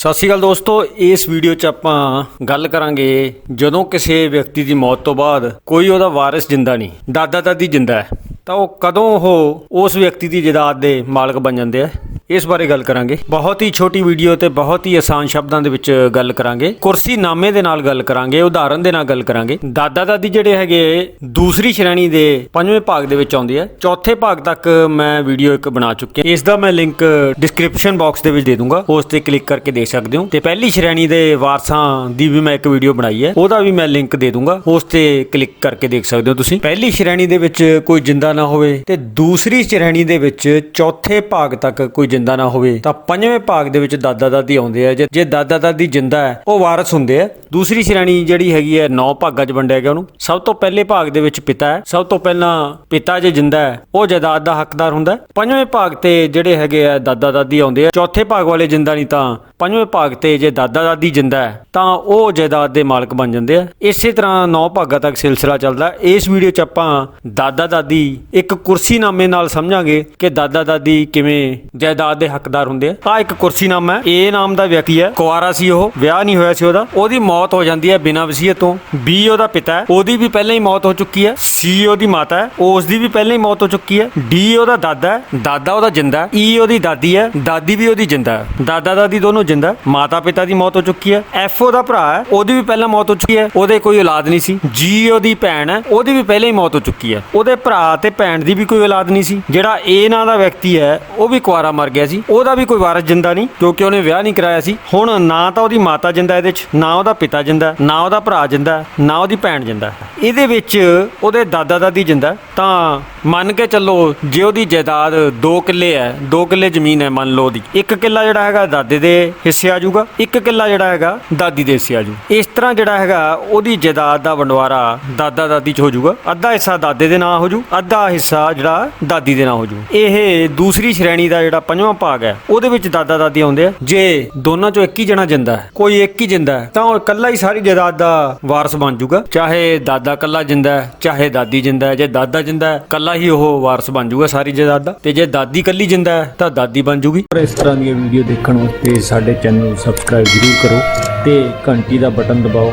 ਸਤਿ ਸ਼੍ਰੀ ਅਕਾਲ ਦੋਸਤੋ, ਇਸ ਵੀਡੀਓ 'ਚ ਆਪਾਂ ਗੱਲ ਕਰਾਂਗੇ ਜਦੋਂ ਕਿਸੇ ਵਿਅਕਤੀ ਦੀ ਮੌਤ ਤੋਂ ਬਾਅਦ ਕੋਈ ਉਹਦਾ ਵਾਰਿਸ ਜਿੰਦਾ ਨਹੀਂ ਦਾਦਾ ਦਾਦੀ ਜਿੰਦਾ ਹੈ, ਤਾਂ ਉਹ ਕਦੋਂ ਉਹ ਉਸ ਵਿਅਕਤੀ ਦੀ ਜਾਇਦਾਦ ਦੇ ਮਾਲਕ ਬਣ ਜਾਂਦੇ ਆ? ਇਸ ਬਾਰੇ ਗੱਲ ਕਰਾਂਗੇ। ਬਹੁਤ ਹੀ ਛੋਟੀ ਵੀਡੀਓ ਤੇ ਬਹੁਤ ਹੀ ਆਸਾਨ ਸ਼ਬਦਾਂ ਦੇ ਵਿੱਚ ਗੱਲ ਕਰਾਂਗੇ। ਕੁਰਸੀ ਨਾਮੇ ਦੇ ਨਾਲ ਗੱਲ ਕਰਾਂਗੇ, ਉਦਾਹਰਨ ਦੇ ਨਾਲ ਗੱਲ ਕਰਾਂਗੇ। ਦਾਦਾ ਦਾਦੀ ਜਿਹੜੇ ਹੈਗੇ, ਦੂਸਰੀ ਸ਼੍ਰੇਣੀ ਦੇ ਪੰਜਵੇਂ ਭਾਗ ਦੇ ਵਿੱਚ ਆਉਂਦੇ ਆ। ਚੌਥੇ ਭਾਗ ਤੱਕ ਮੈਂ ਵੀਡੀਓ ਇੱਕ ਬਣਾ ਚੁੱਕਿਆ। ਇਸ ਦਾ ਮੈਂ ਲਿੰਕ ਡਿਸਕ੍ਰਿਪਸ਼ਨ ਬਾਕਸ ਦੇ ਵਿੱਚ ਦੇ ਦੂੰਗਾ। ਉਸ ਤੇ ਕਲਿੱਕ ਕਰਕੇ ਦੇਖ ਸਕਦੇ ਹੋ। ਤੇ ਪਹਿਲੀ ਸ਼੍ਰੇਣੀ ਦੇ ਵਾਰਸਾਂ ਦੀ ਵੀ ਮੈਂ ਇੱਕ ਵੀਡੀਓ ਬਣਾਈ ਹੈ। ਉਹਦਾ ਵੀ ਮੈਂ ਲਿੰਕ ਦੇ ਦੂੰਗਾ। ਉਸ ਤੇ ਕਲਿੱਕ ਕਰਕੇ ਦੇਖ ਸਕਦੇ ਹੋ ਤੁਸੀਂ। ਪਹਿਲੀ ਸ਼੍ਰੇਣੀ ਦੇ ਵਿੱਚ ਕੋਈ ਜਿੰਦਾ ਨਾ ਹੋਵੇ ਤੇ ਦੂਸਰੀ ਸ਼੍ਰੇਣੀ ਦੇ ਵਿੱਚ ਚੌਥੇ ਭਾਗ ਤੱਕ ਕੋਈ ਜਿੰਦਾ ਨਾ ਹੋਵੇ, ਤਾਂ ਪੰਜਵੇਂ ਭਾਗ ਦੇ ਵਿੱਚ ਦਾਦਾ ਦਾਦੀ ਆਉਂਦੇ ਆ। ਜੇ ਦਾਦਾ ਦਾਦੀ ਜਿੰਦਾ ਹੈ, ਉਹ ਵਾਰਸ ਹੁੰਦੇ ਆ। ਦੂਸਰੀ ਸ਼੍ਰੇਣੀ ਜਿਹੜੀ ਹੈਗੀ ਹੈ, ਨੌ ਭਾਗਾਂ 'ਚ ਵੰਡਿਆ ਗਿਆ ਉਹਨੂੰ। ਸਭ ਤੋਂ ਪਹਿਲੇ ਭਾਗ ਦੇ ਵਿੱਚ ਪਿਤਾ ਹੈ। ਸਭ ਤੋਂ ਪਹਿਲਾਂ ਪਿਤਾ ਜੇ ਜਿੰਦਾ ਹੈ, ਉਹ ਜਾਇਦਾਦ ਦਾ ਹੱਕਦਾਰ ਹੁੰਦਾ ਪੰਜਵੇਂ ਭਾਗ ਤੇ ਜਿਹੜੇ ਹੈਗੇ ਆ, ਦਾਦਾ ਦਾਦੀ ਆਉਂਦੇ ਆ। ਚੌਥੇ ਭਾਗ ਵਾਲੇ ਜਿੰਦਾ ਨਹੀਂ ਤਾਂ ਪੰਜਵੇਂ ਭਾਗ ਤੇ ਜੇ ਦਾਦਾ ਦਾਦੀ ਜਿੰਦਾ ਹੈ, ਤਾਂ ਉਹ ਜਾਇਦਾਦ ਦੇ ਮਾਲਕ ਬਣ ਜਾਂਦੇ ਆ। ਇਸੇ ਤਰ੍ਹਾਂ ਨੌ ਭਾਗਾਂ ਤੱਕ ਸਿਲਸਿਲਾ ਚੱਲਦਾ ਇਸ ਵੀਡੀਓ 'ਚ ਆਪਾਂ ਦਾਦਾ ਦਾਦੀ ਇੱਕ ਕੁਰਸੀਨਾਮੇ ਨਾਲ ਸਮਝਾਂਗੇ ਕਿ ਦਾਦਾ ਦਾਦੀ ਕਿਵੇਂ ਜਾਇਦਾਦ ਦੇ ਹੱਕਦਾਰ ਹੁੰਦੇ ਆ। ਆ ਇੱਕ ਕੁਰਸੀਨਾਮਾ ਹੈ। ਏ ਨਾਮ ਦਾ ਵਿਅਕਤੀ ਹੈ। ਕੁਆਰਾ ਸੀ ਉਹ। ਵਿਆਹ ਨਹੀਂ ਹੋਇਆ ਸੀ ਉਹਦਾ। ਉਹਦੀ ਮੌਤ ਹੋ ਜਾਂਦੀ ਹੈ ਬਿਨਾਂ ਵਸੀਅਤ ਤੋਂ। ਬੀ ਉਹਦਾ ਪਿਤਾ ਹੈ। ਉਹਦੀ ਵੀ ਪਹਿਲਾਂ ਹੀ ਮੌਤ ਹੋ ਚੁੱਕੀ ਹੈ। ਸੀ ਉਹਦੀ ਮਾਤਾ ਹੈ ਉਸ ਦੀ ਵੀ ਪਹਿਲਾਂ ਹੀ ਮੌਤ ਹੋ ਚੁੱਕੀ ਹੈ। ਡੀ ਉਹਦਾ ਦਾਦਾ ਹੈ, ਦਾਦਾ ਉਹਦਾ ਜਿੰਦਾ ਹੈ। ਈ ਉਹਦੀ ਦਾਦੀ ਹੈ, ਦਾਦੀ ਵੀ ਉਹਦੀ ਜਿੰਦਾ ਹੈ। ਦਾਦਾ ਦਾਦੀ ਦੋਨੋਂ ਜਿੰਦਾ ਮਾਤਾ ਪਿਤਾ ਦੀ ਮੌਤ ਹੋ ਚੁੱਕੀ ਹੈ। ਐਫ ਉਹਦਾ ਭਰਾ ਹੈ, ਉਹਦੀ ਵੀ ਪਹਿਲਾਂ ਮੌਤ ਹੋ ਚੁੱਕੀ ਹੈ, ਉਹਦੇ ਕੋਈ ਔਲਾਦ ਨਹੀਂ ਸੀ। ਜੀ ਉਹਦੀ ਭੈਣ ਹੈ, ਉਹਦੀ ਵੀ ਪਹਿਲਾਂ ਹੀ ਮੌਤ ਹੋ ਚੁੱਕੀ ਹੈ। ਉਹਦੇ ਭਰਾ ਤੇ ਭੈਣ ਦੀ ਵੀ ਕੋਈ ਔਲਾਦ ਨਹੀਂ ਸੀ। ਜਿਹੜਾ ਏ ਨਾਂ ਦਾ ਵਿਅਕਤੀ ਹੈ, ਉਹ ਵੀ ਕੁਆਰਾ ਮਰ ਗਿਆ ਸੀ। ਉਹਦਾ ਵੀ ਕੋਈ ਵਾਰਸ ਜਿੰਦਾ ਨਹੀਂ, ਕਿਉਂਕਿ ਉਹਨੇ ਵਿਆਹ ਨਹੀਂ ਕਰਾਇਆ ਸੀ। ਹੁਣ ਨਾ ਤਾਂ ਉਹਦੀ ਮਾਤਾ ਜਿੰਦਾ ਇਹਦੇ 'ਚ ਨਾ ਉਹਦਾ ਪਿਤਾ ਜਿੰਦਾ ਨਾ ਉਹਦਾ ਭਰਾ ਜਿੰਦਾ ਨਾ ਉਹਦੀ ਭੈਣ ਜਿੰਦਾ ਇਹਦੇ ਵਿੱਚ ਉਹਦੇ ਦਾਦਾ ਦਾਦੀ ਜਿੰਦਾ ਤਾਂ ਮੰਨ ਕੇ ਚੱਲੋ ਜੇ ਉਹਦੀ ਜਾਇਦਾਦ 2 ਕਿੱਲੇ ਹੈ 2 ਕਿੱਲੇ ਜ਼ਮੀਨ ਹੈ ਮੰਨ ਲਓ ਉਹਦੀ, ਇੱਕ ਕਿੱਲਾ ਜਿਹੜਾ ਹੈਗਾ ਦਾਦੇ ਦੇ ਹਿੱਸੇ ਆ ਜਾਊਗਾ, ਇੱਕ ਕਿੱਲਾ ਜਿਹੜਾ ਹੈਗਾ ਦਾਦੀ ਦੇ ਹਿੱਸੇ ਆ ਜਾਊ। ਇਸ ਤਰ੍ਹਾਂ ਜਿਹੜਾ ਹੈਗਾ ਉਹਦੀ ਜਾਇਦਾਦ ਦਾ ਵੰਡਵਾਰਾ ਦਾਦਾ ਦਾਦੀ ਚ ਹੋ ਜਾਊਗਾ, ਅੱਧਾ ਹਿੱਸਾ ਦਾਦੇ ਦੇ ਨਾਂ ਹੋ ਜਾਊ, ਅੱਧਾ ਹਿੱਸਾ ਜਿਹੜਾ ਦਾਦੀ ਦੇ ਨਾਂ ਹੋ ਜਾਊ। ਇਹ ਦੂਸਰੀ ਸ਼੍ਰੇਣੀ ਦਾ ਜਿਹੜਾ ਪੰਜਵਾਂ ਭਾਗ ਹੈ, ਉਹਦੇ ਵਿੱਚ ਦਾਦਾ ਦਾਦੀ ਆਉਂਦੇ ਆ। ਜੇ ਦੋਨਾਂ ਚੋਂ ਇੱਕ ਹੀ ਜਣਾ ਜਿੰਦਾ ਹੈ, ਕੋਈ ਇੱਕ ਹੀ ਜਿੰਦਾ ਹੈ, ਤਾਂ ਉਹ ਇਕੱਲਾ ਹੀ ਸਾਰੀ ਜਾਇਦਾਦ ਦਾ ਵਾਰਸ ਬਣ ਜਾਊਗਾ। ਚਾਹੇ ਦਾਦਾ ਇਕੱਲਾ ਜਿੰਦਾ ਹੈ, ਚਾਹੇ ਦਾਦੀ ਜਿੰਦਾ ਹੈ, ਜੇ ਦਾਦਾ ਜਿੰਦਾ ਹੈ ਇਕੱਲਾ ਹੀ ਉਹ ਵਾਰਸ ਬਣ ਜਾਊਗਾ ਸਾਰੀ ਜਾਇਦਾਦ ਦਾ। ਤੇ ਜੇ ਦਾਦੀ ਇਕੱਲੀ ਜਿੰਦਾ ਹੈ, ਤਾਂ ਦਾਦੀ ਬਣ ਜਾਊਗੀ ਪਰ ਇਸ ਤਰ੍ਹਾਂ ਦੀਆਂ ਵੀਡੀਓ ਦੇਖਣ ਵਾਸਤੇ ਸਾਡੇ ਚੈਨਲ ਨੂੰ ਸਬਸਕ੍ਰਾਈਬ ਜ਼ਰੂਰ ਕਰੋ ਤੇ ਘੰਟੀ ਦਾ ਬਟਨ ਦਬਾਓ।